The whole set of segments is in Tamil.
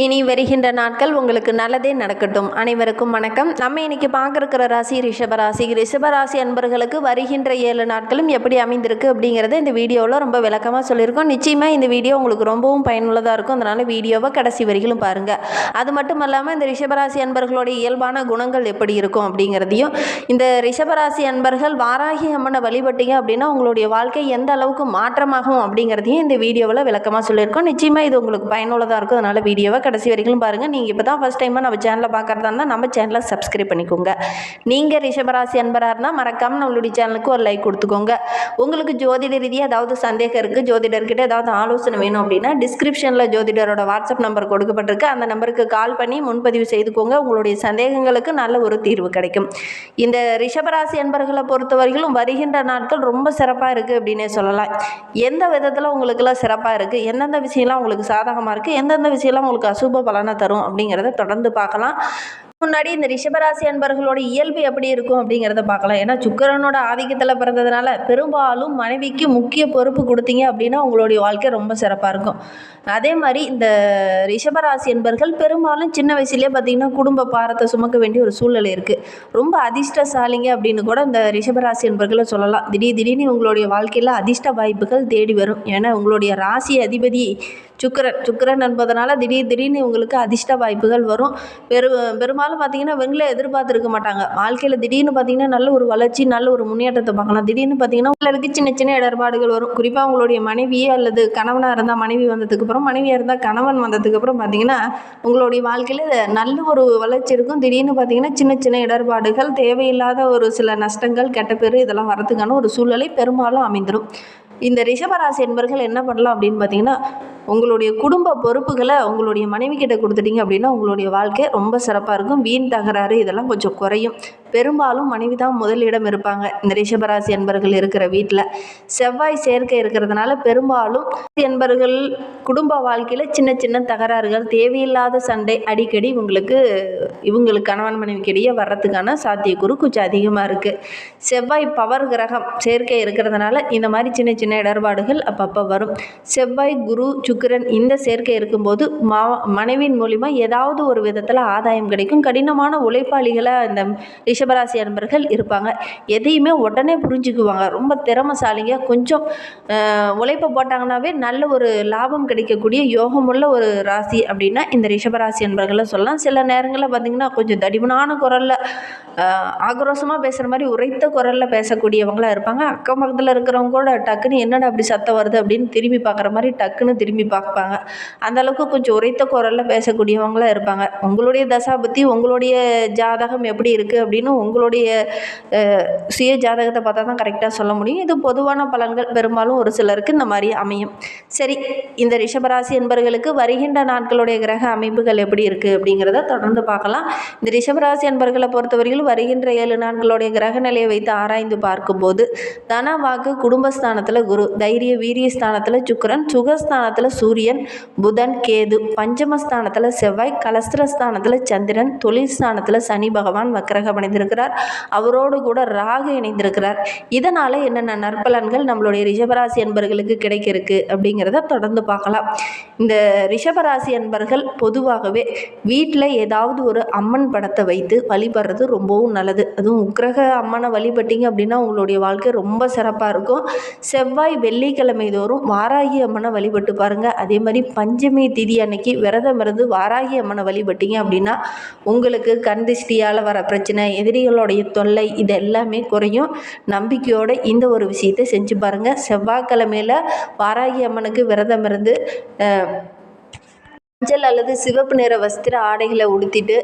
இனி வருகின்ற நாட்கள் உங்களுக்கு நல்லதே நடக்கட்டும். அனைவருக்கும் வணக்கம். நம்ம இன்னைக்கு பார்க்குற ராசி ரிஷபராசி. ரிஷபராசி அன்பர்களுக்கு வருகின்ற ஏழு நாட்களும் எப்படி அமைந்திருக்கு அப்படிங்கிறத இந்த வீடியோவில் ரொம்ப விளக்கமாக சொல்லியிருக்கோம். நிச்சயமாக இந்த வீடியோ உங்களுக்கு ரொம்பவும் பயனுள்ளதாக இருக்கும். அதனால் வீடியோவை கடைசி வரையிலும் பாருங்கள் அது மட்டும் இல்லாமல் இந்த ரிஷபராசி அன்பர்களுடைய இயல்பான குணங்கள் எப்படி இருக்கும் அப்படிங்கிறதையும் இந்த ரிஷபராசி அன்பர்கள் வாராகி அம்மனை வழிபட்டீங்க அப்படின்னா உங்களுடைய வாழ்க்கை எந்த அளவுக்கு மாற்றமாகும் அப்படிங்கிறதையும் இந்த வீடியோவில் விளக்கமாக சொல்லியிருக்கோம். நிச்சயமாக இது உங்களுக்கு பயனுள்ளதாக இருக்கும். அதனால் வீடியோவை கடைசி வரைக்கும் பாருங்கள் நீங்கள் இப்போ தான் ஃபஸ்ட் டைமாக நம்ம சேனலில் பார்க்குறதா இருந்தால் நம்ம சேனலை சப்ஸ்கிரைப் பண்ணிக்கோங்க. நீங்கள் ரிஷபராசி அன்பராக இருந்தால் மறக்காமல் நம்மளுடைய சேனலுக்கு ஒரு லைக் கொடுத்துக்கோங்க. உங்களுக்கு ஜோதிட ரீதியாக ஏதாவது சந்தேகம் இருக்குது ஜோதிடர்கிட்ட ஏதாவது ஆலோசனை வேணும் அப்படின்னா டிஸ்கிரிப்ஷனில் ஜோதிடரோட வாட்ஸ்அப் நம்பர் கொடுக்கப்பட்டிருக்கு. அந்த நம்பருக்கு கால் பண்ணி முன்பதிவு செய்துக்கோங்க. உங்களுடைய சந்தேகங்களுக்கு நல்ல ஒரு தீர்வு கிடைக்கும். இந்த ரிஷபராசி அன்பர்களை பொறுத்தவரையிலும் வருகின்ற நாட்கள் ரொம்ப சிறப்பாக இருக்குது அப்படின்னே சொல்லலாம். எந்த விதத்தில் உங்களுக்கெல்லாம் சிறப்பாக இருக்குது எந்தெந்த விஷயம்லாம் உங்களுக்கு சாதகமாக இருக்குது எந்தெந்த விஷயம்லாம் உங்களுக்கு அசுப பலனை தரும் அப்படிங்கிறத தொடர்ந்து பார்க்கலாம். முன்னாடி இந்த ரிஷபராசி அன்பர்களோட இயல்பு எப்படி இருக்கும் அப்படிங்கிறத பார்க்கலாம். ஏன்னா சுக்கரனோட ஆதிக்கத்தில் பிறந்ததுனால பெரும்பாலும் மனைவிக்கு முக்கிய பொறுப்பு கொடுத்தீங்க அப்படின்னா உங்களுடைய வாழ்க்கை ரொம்ப சிறப்பாக இருக்கும். அதே மாதிரி இந்த ரிஷபராசி என்பர்கள் பெரும்பாலும் சின்ன வயசுலேயே பார்த்தீங்கன்னா குடும்ப பாரத்தை சுமக்க வேண்டிய ஒரு சூழ்நிலை இருக்குது ரொம்ப அதிர்ஷ்டசாலிங்க அப்படின்னு கூட இந்த ரிஷபராசி என்பர்களை சொல்லலாம். திடீர் திடீர்னு உங்களுடைய வாழ்க்கையில் அதிர்ஷ்ட வாய்ப்புகள் தேடி வரும். ஏன்னா உங்களுடைய ராசி அதிபதி சுக்கரன். சுக்கரன் என்பதனால திடீர் திடீர்னு உங்களுக்கு அதிர்ஷ்ட வாய்ப்புகள் வரும். பெரு பெரும்பாலும் பார்த்தீங்கன்னா இவங்களே எதிர்பார்த்துருக்க மாட்டாங்க. வாழ்க்கையில் திடீர்னு பார்த்தீங்கன்னா நல்ல ஒரு வளர்ச்சி நல்ல ஒரு முன்னேற்றத்தை பார்க்கலாம். திடீர்னு பார்த்தீங்கன்னா உங்களுக்கு சின்ன சின்ன இடர்பாடுகள் வரும். குறிப்பாக உங்களுடைய மனைவியே அல்லது கணவனாக இருந்தால் மனைவி வந்ததுக்கு அப்புறம் மனைவியாக இருந்தால் கணவன் வந்ததுக்கு அப்புறம் பார்த்தீங்கன்னா உங்களுடைய வாழ்க்கையில் நல்ல ஒரு வளர்ச்சி இருக்கும். திடீர்னு பார்த்தீங்கன்னா சின்ன சின்ன இடர்பாடுகள் தேவையில்லாத ஒரு சில நஷ்டங்கள் கெட்ட பேர் இதெல்லாம் வரதுக்கான ஒரு சூழ்நிலை பெரும்பாலும் அமைந்துடும் இந்த ரிஷபராசி என்பர்கள் என்ன பண்ணலாம் அப்படின்னு பார்த்தீங்கன்னா உங்களுடைய குடும்ப பொறுப்புகளை உங்களுடைய மனைவி கிட்ட கொடுத்துட்டீங்க அப்படின்னா உங்களுடைய வாழ்க்கை ரொம்ப சிறப்பாக இருக்கும். வீண் தகராறு இதெல்லாம் கொஞ்சம் குறையும். பெரும்பாலும் மனைவி தான் முதலிடம் இருப்பாங்க. இந்த ரிஷபராசி என்பர்கள் இருக்கிற வீட்டில் செவ்வாய் சேர்க்கை இருக்கிறதுனால பெரும்பாலும் என்பர்கள் குடும்ப வாழ்க்கையில் சின்ன சின்ன தகராறுகள் தேவையில்லாத சண்டை அடிக்கடி இவங்களுக்கு இவங்களுக்கு கணவன் மனைவிக்கிடையே வர்றதுக்கான சாத்தியக்கூறு கொஞ்சம் அதிகமாக இருக்குது செவ்வாய் பவர் கிரகம் சேர்க்கை இருக்கிறதுனால இந்த மாதிரி சின்ன சின்ன இடர்பாடுகள் அப்பப்போ வரும். செவ்வாய் குரு சுக்கிரன் இந்த சேர்க்கை இருக்கும்போது மா மனைவியின் மூலிமா ஏதாவது ஒரு விதத்தில் ஆதாயம் கிடைக்கும். கடினமான உழைப்பாளிகளாக இந்த ரிஷபராசி அன்பர்கள் இருப்பாங்க. எதையுமே உடனே புரிஞ்சுக்குவாங்க. ரொம்ப திறமசாலிங்க. கொஞ்சம் உழைப்பை போட்டாங்கன்னாவே நல்ல ஒரு லாபம் கிடைக்கக்கூடிய யோகமுள்ள ஒரு ராசி அப்படின்னா இந்த ரிஷபராசி அன்பர்களை சொல்லலாம். சில நேரங்களில் பார்த்திங்கன்னா கொஞ்சம் தடிமனான குரலில் ஆக்ரோஷமாக பேசுகிற மாதிரி உரைத்த குரலில் பேசக்கூடியவங்களாக இருப்பாங்க. அக்கம் பக்கத்தில் இருக்கிறவங்க கூட டக்குன்னு என்னடா அப்படி சத்தம் வருது அப்படின்னு திரும்பி பார்க்குற மாதிரி டக்குன்னு திரும்பி பார்ப்பாங்க. அந்த அளவுக்கு கொஞ்சம் உரைத்த குரலில் பேசக்கூடியவங்களாக இருப்பாங்க. உங்களுடைய தசாபுத்தி உங்களுடைய ஜாதகம் எப்படி இருக்குது அப்படின்னு உங்களுடைய சுய ஜாதகத்தை பார்த்தா தான் கரெக்டாக சொல்ல முடியும். இது பொதுவான பலன்கள். பெரும்பாலும் ஒரு சிலருக்கு இந்த மாதிரி அமையும். சரி இந்த ரிஷபராசி என்பர்களுக்கு வருகின்ற நாட்களுடைய கிரக அமைப்புகள் எப்படி இருக்குது அப்படிங்கிறத தொடர்ந்து பார்க்கலாம். இந்த ரிஷபராசி என்பர்களை பொறுத்தவரையில் வருகின்ற ஏழு நாட்களுடைய கிரக நிலையை வைத்து ஆராய்ந்து பார்க்கும்போது தன வாக்கு குடும்பஸ்தானத்தில் குரு தைரிய வீரிய ஸ்தானத்தில் சுக்கரன் சுகஸ்தானத்தில் சூரியன் புதன் கேது. பஞ்சமஸ்தானத்தில் செவ்வாய் கலஸ்திரஸ்தானத்தில் சந்திரன் தொழில் ஸ்தானத்தில் சனி பகவான் வக்கரகம் அணிந்திருக்கிறார். அவரோடு கூட ராகு இணைந்திருக்கிறார். இதனால் என்னென்ன நற்பலன்கள் நம்மளுடைய ரிஷபராசி என்பர்களுக்கு கிடைக்க இருக்கு அப்படிங்கிறத தொடர்ந்து பார்க்கலாம். இந்த ரிஷபராசி என்பர்கள் பொதுவாகவே வீட்டில் ஏதாவது ஒரு அம்மன் படத்தை வைத்து வழிபடுறது ரொம்பவும் நல்லது. அதுவும் உக்கிரக அம்மனை வழிபட்டீங்க அப்படின்னா உங்களுடைய வாழ்க்கை ரொம்ப சிறப்பாக இருக்கும். செவ்வாய் வெள்ளிக்கிழமை தோறும் வாராகி அம்மனை வழிபட்டு பாருங்கள் அதே மாதிரி பஞ்சமி திதி அன்னைக்கு விரதம் இருந்து வாராகி அம்மனை வழிபட்டீங்க அப்படின்னா உங்களுக்கு கண் திருஷ்டியால் வர பிரச்சனை எதிரிகளுடைய தொல்லை இது எல்லாமே குறையும். நம்பிக்கையோடு இந்த ஒரு விஷயத்தை செஞ்சு பாருங்கள் செவ்வாய்க்கிழமையில் வாராகி அம்மனுக்கு விரதம் இருந்து மஞ்சள் அல்லது சிவப்பு நிற வஸ்திர ஆடைகளை உடுத்திட்டு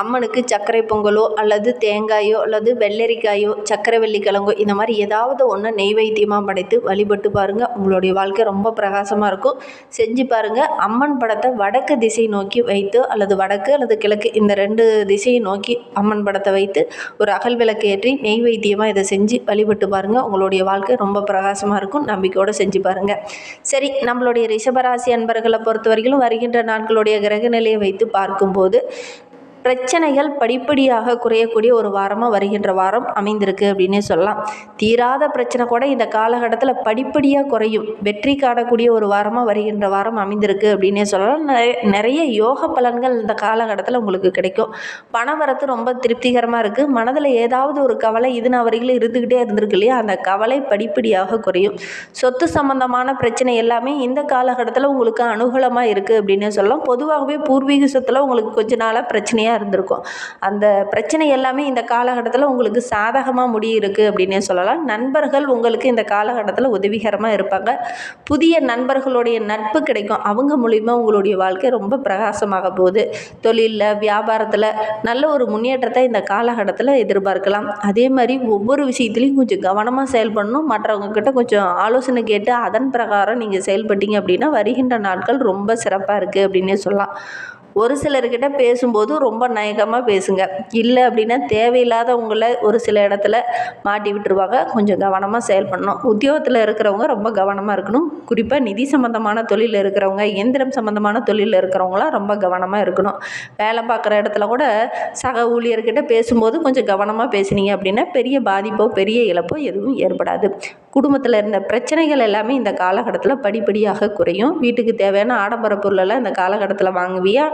அம்மனுக்கு சர்க்கரை பொங்கலோ அல்லது தேங்காயோ அல்லது வெள்ளரிக்காயோ சர்க்கரை வெள்ளிக்கிழங்கோ இந்த மாதிரி ஏதாவது ஒன்று நெய்வேத்தியமாக படைத்து வழிபட்டு பாருங்கள் உங்களுடைய வாழ்க்கை ரொம்ப பிரகாசமாக இருக்கும். செஞ்சு பாருங்கள் அம்மன் படத்தை வடக்கு திசை நோக்கி வைத்து அல்லது வடக்கு அல்லது கிழக்கு இந்த ரெண்டு திசையை நோக்கி அம்மன் படத்தை வைத்து ஒரு அகல் விளக்கு ஏற்றி நெய்வேத்தியமாக இதை செஞ்சு வழிபட்டு பாருங்கள் உங்களுடைய வாழ்க்கை ரொம்ப பிரகாசமாக இருக்கும். நம்பிக்கையோடு செஞ்சு பாருங்கள் சரி நம்மளுடைய ரிஷபராசி அன்பர்களை பொறுத்த வரைக்கும் வருகின்ற நாட்களுடைய கிரக நிலையை வைத்து பார்க்கும்போது பிரச்சனைகள் படிப்படியாக குறையக்கூடிய ஒரு வாரமாக வருகின்ற வாரம் அமைந்திருக்கு அப்படின்னே சொல்லலாம். தீராத பிரச்சனை கூட இந்த காலகட்டத்தில் படிப்படியாக குறையும். வெற்றி காணக்கூடிய ஒரு வாரமாக வருகின்ற வாரம் அமைந்திருக்கு அப்படின்னே சொல்லலாம். நிறைய நிறைய யோக பலன்கள் இந்த காலகட்டத்தில் உங்களுக்கு கிடைக்கும். பணவரத்து ரொம்ப திருப்திகரமாக இருக்குது மனதில் ஏதாவது ஒரு கவலை இது நான் வரையிலும் இருந்துக்கிட்டே இருந்திருக்கு இல்லையா? அந்த கவலை படிப்படியாக குறையும். சொத்து சம்பந்தமான பிரச்சனை எல்லாமே இந்த காலகட்டத்தில் உங்களுக்கு அனுகூலமாக இருக்குது அப்படின்னே சொல்லலாம். பொதுவாகவே பூர்வீக சொத்தில் உங்களுக்கு கொஞ்ச நாளாக பிரச்சனையாக இருந்திருக்கும். அந்த பிரச்சனை எல்லாமே இந்த காலகட்டத்தில் உங்களுக்கு சாதகமாக முடியிருக்கு அப்படின்னே சொல்லலாம். நண்பர்கள் உங்களுக்கு இந்த காலகட்டத்தில் உதவிகரமாக இருப்பாங்க. புதிய நண்பர்களுடைய நட்பு கிடைக்கும். அவங்க மூலிமா உங்களுடைய வாழ்க்கை ரொம்ப பிரகாசமாக போகுது. தொழிலில் வியாபாரத்தில் நல்ல ஒரு முன்னேற்றத்தை இந்த காலகட்டத்தில் எதிர்பார்க்கலாம். அதே மாதிரி ஒவ்வொரு விஷயத்துலையும் கொஞ்சம் கவனமாக செயல்படணும். மற்றவங்கக்கிட்ட கொஞ்சம் ஆலோசனை கேட்டு அதன் பிரகாரம் நீங்கள் செயல்பட்டீங்க அப்படின்னா வருகின்ற நாட்கள் ரொம்ப சிறப்பாக இருக்குது அப்படின்னே சொல்லலாம். ஒரு சிலர்கிட்ட பேசும்போது ரொம்ப நயக்கமாக பேசுங்க. இல்லை அப்படின்னா தேவையில்லாதவங்கள ஒரு சில இடத்துல மாட்டி விட்டுருவாங்க. கொஞ்சம் கவனமாக செயல்படணும் உத்தியோகத்தில் இருக்கிறவங்க ரொம்ப கவனமாக இருக்கணும். குறிப்பாக நிதி சம்மந்தமான தொழிலில் இருக்கிறவங்க இயந்திரம் சம்மந்தமான தொழிலில் இருக்கிறவங்களாம் ரொம்ப கவனமாக இருக்கணும். வேலை பார்க்குற இடத்துல கூட சக ஊழியர்கிட்ட பேசும்போது கொஞ்சம் கவனமாக பேசுனீங்க அப்படின்னா பெரிய பாதிப்போ பெரிய இழப்போ எதுவும் ஏற்படாது. குடும்பத்தில் இருந்த பிரச்சனைகள் எல்லாமே இந்த காலகட்டத்தில் படிப்படியாக குறையும். வீட்டுக்கு தேவையான ஆடம்பர பொருளெல்லாம் இந்த காலகட்டத்தில் வாங்குவியா?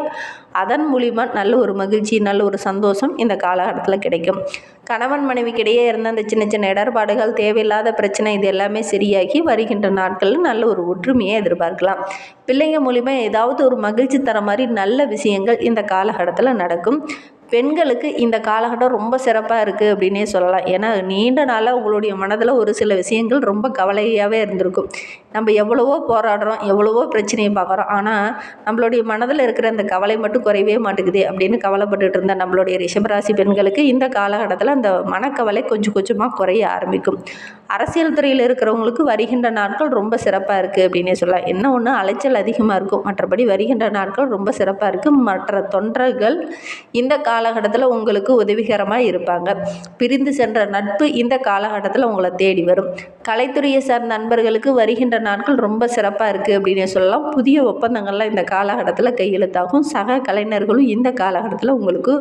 அதன் மூலிமா நல்ல ஒரு மகிழ்ச்சி நல்ல ஒரு சந்தோஷம் இந்த காலகட்டத்தில் கிடைக்கும். கணவன் மனைவிக்கிடையே இருந்த அந்த சின்ன சின்ன இடர்பாடுகள் தேவையில்லாத பிரச்சனை இது எல்லாமே சரியாகி வருகின்ற நாட்களில் நல்ல ஒரு ஒற்றுமையை எதிர்பார்க்கலாம். பிள்ளைங்க மூலிமா ஏதாவது ஒரு மகிழ்ச்சி தர மாதிரி நல்ல விஷயங்கள் இந்த காலகட்டத்தில் நடக்கும். பெண்களுக்கு இந்த காலகட்டம் ரொம்ப சிறப்பாக இருக்குது அப்படின்னே சொல்லலாம். ஏன்னா நீண்ட நாளாக உங்களுடைய மனதில் ஒரு சில விஷயங்கள் ரொம்ப கவலையாகவே இருந்திருக்கும். நம்ம எவ்வளவோ போராடுறோம் எவ்வளவோ பிரச்சனையை பார்க்குறோம். ஆனால் நம்மளுடைய மனதில் இருக்கிற அந்த கவலை மட்டும் குறையவே மாட்டேங்குது அப்படின்னு கவலைப்பட்டுட்டு இருந்த நம்மளுடைய ரிஷபராசி பெண்களுக்கு இந்த காலகட்டத்தில் அந்த மனக்கவலை கொஞ்சம் கொஞ்சமாக குறைய ஆரம்பிக்கும். அரசியல் துறையில் இருக்கிறவங்களுக்கு வருகின்ற நாட்கள் ரொம்ப சிறப்பாக இருக்குது அப்படின்னே சொல்லலாம். என்ன ஒன்று அலைச்சல் அதிகமாக இருக்கும். மற்றபடி வருகின்ற நாட்கள் ரொம்ப சிறப்பாக இருக்குது மற்ற தொண்டர்கள் இந்த காலகட்டத்தில் உங்களுக்கு உதவிகரமாக இருப்பாங்க. பிரிந்து சென்ற நட்பு இந்த காலகட்டத்தில் உங்களை தேடி வரும். கலைத்துறையை சார்ந்த நண்பர்களுக்கு வருகின்ற நாட்கள் ரொம்ப சிறப்பாக இருக்குது அப்படின்னே சொல்லலாம். புதிய ஒப்பந்தங்கள்லாம் இந்த காலகட்டத்தில் கையெழுத்தாகும். சக கலைஞர்களும் இந்த காலகட்டத்தில் உங்களுக்கு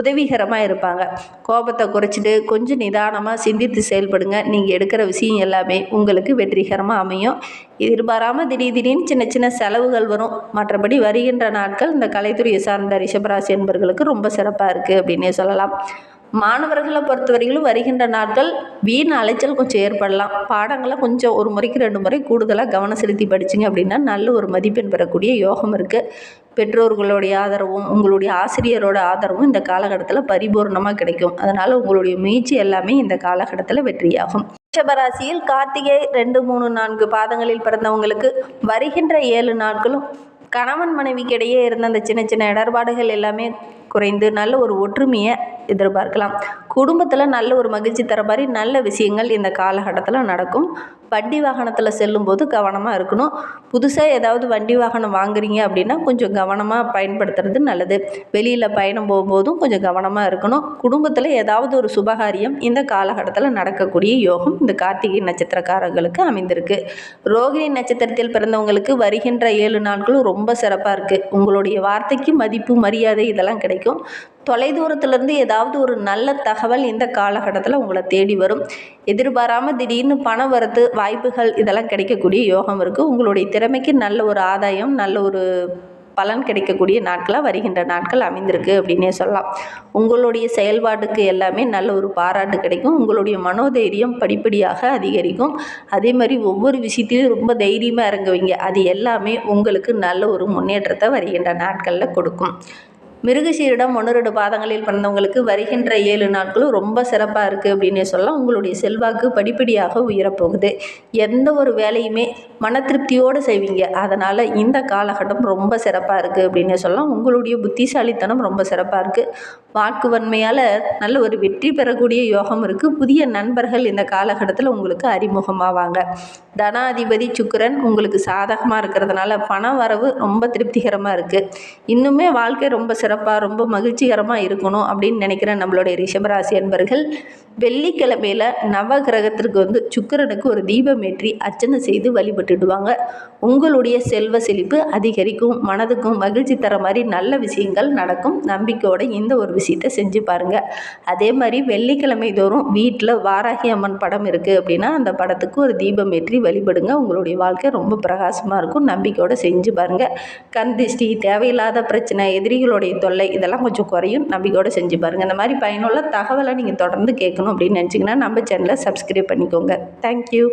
உதவிகரமாக இருப்பாங்க. கோபத்தை குறைச்சிட்டு கொஞ்சம் நிதானமாக சிந்தித்து செயல்படுங்க. நீங்கள் இருக்கிற விஷயம் எல்லாமே உங்களுக்கு வெற்றிகரமாக அமையும். எதிர்பாராமல் திடீர் திடீர்னு சின்ன சின்ன செலவுகள் வரும். மற்றபடி வருகின்ற நாட்கள் இந்த கலைத்துறையை சார்ந்த ரிஷபராசி என்பர்களுக்கு ரொம்ப சிறப்பாக இருக்குது அப்படின்னே சொல்லலாம். மாணவர்களை பொறுத்தவரையிலும் வருகின்ற நாட்கள் வீண் அலைச்சல் கொஞ்சம் ஏற்படலாம். பாடங்களை கொஞ்சம் ஒரு முறைக்கு ரெண்டு முறை கூடுதலாக கவனம் செலுத்தி படிச்சிங்க அப்படின்னா நல்ல ஒரு மதிப்பெண் பெறக்கூடிய யோகம் இருக்குது பெற்றோர்களுடைய ஆதரவும் உங்களுடைய ஆசிரியரோட ஆதரவும் இந்த காலகட்டத்தில் பரிபூர்ணமாக கிடைக்கும். அதனால் உங்களுடைய முயற்சி எல்லாமே இந்த காலகட்டத்தில் வெற்றியாகும். ரிஷபராசியில் கார்த்திகை ரெண்டு மூணு நான்கு பாதங்களில் பிறந்தவங்களுக்கு வருகின்ற ஏழு நாட்களும் கணவன் மனைவிக்கிடையே இருந்த அந்த சின்ன சின்ன இடர்பாடுகள் எல்லாமே குறைந்து நல்ல ஒரு ஒற்றுமையை எதிர்பார்க்கலாம். குடும்பத்தில் நல்ல ஒரு மகிழ்ச்சி தர மாதிரி நல்ல விஷயங்கள் இந்த காலகட்டத்தில் நடக்கும். வண்டி வாகனத்தில் செல்லும்போது கவனமாக இருக்கணும். புதுசாக ஏதாவது வண்டி வாகனம் வாங்குறீங்க அப்படின்னா கொஞ்சம் கவனமாக பயன்படுத்துறது நல்லது. வெளியில் பயணம் போகும்போதும் கொஞ்சம் கவனமாக இருக்கணும். குடும்பத்தில் ஏதாவது ஒரு சுபகாரியம் இந்த காலகட்டத்தில் நடக்கக்கூடிய யோகம் இந்த கார்த்திகை நட்சத்திரக்காரர்களுக்கு அமைந்திருக்கு. ரோகிணி நட்சத்திரத்தில் பிறந்தவங்களுக்கு வருகின்ற ஏழு நாட்களும் ரொம்ப சிறப்பாக இருக்குது உங்களுடைய வார்த்தைக்கு மதிப்பு மரியாதை இதெல்லாம் கிடைக்கும். தொலைதூரத்துலேருந்து ஏதாவது ஒரு நல்ல தகவல் இந்த காலகட்டத்தில் உங்களை தேடி வரும். எதிர்பாராமல் திடீர்னு பணம் வரத்து வாய்ப்புகள் இதெல்லாம் கிடைக்கக்கூடிய யோகம் இருக்குது உங்களுடைய திறமைக்கு நல்ல ஒரு ஆதாயம் நல்ல ஒரு பலன் கிடைக்கக்கூடிய நாட்களாக வருகின்ற நாட்கள் அமைந்திருக்கு அப்படின்னே சொல்லலாம். உங்களுடைய செயல்பாட்டுக்கு எல்லாமே நல்ல ஒரு பாராட்டு கிடைக்கும். உங்களுடைய மனோதைரியம் படிப்படியாக அதிகரிக்கும். அதே மாதிரி ஒவ்வொரு விஷயத்திலையும் ரொம்ப தைரியமாக இறங்குவீங்க. அது எல்லாமே உங்களுக்கு நல்ல ஒரு முன்னேற்றத்தை வருகின்ற நாட்களில் கொடுக்கும். மிருகசீரிடம் ஒன்று ரெண்டு பாதங்களில் பிறந்தவங்களுக்கு வருகின்ற ஏழு நாட்களும் ரொம்ப சிறப்பாக இருக்குது அப்படின்னே சொல்லலாம். உங்களுடைய செல்வாக்கு படிப்படியாக உயரப்போகுது. எந்த ஒரு வேலையுமே மன திருப்தியோடு செய்வீங்க. அதனால் இந்த காலகட்டம் ரொம்ப சிறப்பாக இருக்குது அப்படின்னே சொல்லலாம். உங்களுடைய புத்திசாலித்தனம் ரொம்ப சிறப்பாக இருக்குது வாக்கு வன்மையால் நல்ல ஒரு வெற்றி பெறக்கூடிய யோகம் இருக்குது புதிய நண்பர்கள் இந்த காலகட்டத்தில் உங்களுக்கு அறிமுகமாவாங்க. தனாதிபதி சுக்கரன் உங்களுக்கு சாதகமாக இருக்கிறதுனால பண வரவு ரொம்ப திருப்திகரமாக இருக்குது இன்னுமே வாழ்க்கை ரொம்ப சிறப்பாக சிறப்பாக ரொம்ப மகிழ்ச்சிகரமாக இருக்கணும் அப்படின்னு நினைக்கிற நம்மளுடைய ரிஷபராசி அன்பர்கள் வெள்ளிக்கிழமையில் நவகிரகத்திற்கு வந்து சுக்கரனுக்கு ஒரு தீபம் ஏற்றி அர்ச்சனை செய்து வழிபட்டுடுவாங்க. உங்களுடைய செல்வ செழிப்பு அதிகரிக்கும் மனதுக்கும் மகிழ்ச்சி தர மாதிரி நல்ல விஷயங்கள் நடக்கும். நம்பிக்கையோட இந்த ஒரு விஷயத்தை செஞ்சு பாருங்கள் அதே மாதிரி வெள்ளிக்கிழமை தோறும் வீட்டில் வாராகி அம்மன் படம் இருக்குது அப்படின்னா அந்த படத்துக்கு ஒரு தீபம் ஏற்றி வழிபடுங்க. உங்களுடைய வாழ்க்கை ரொம்ப பிரகாசமாக இருக்கும். நம்பிக்கையோடு செஞ்சு பாருங்கள் கண் திருஷ்டி தேவையில்லாத பிரச்சனை எதிரிகளுடைய தொல்லை இதெல்லாம் கொஞ்சம் குறையும். நம்பிக்கையோடு செஞ்சு பாருங்கள் இந்த மாதிரி பயனுள்ள தகவலை நீங்கள் தொடர்ந்து கேட்கணும் அப்படின்னு நினச்சிங்கன்னா நம்ம சேனலை சப்ஸ்கிரைப் பண்ணிக்கோங்க. தேங்க்யூ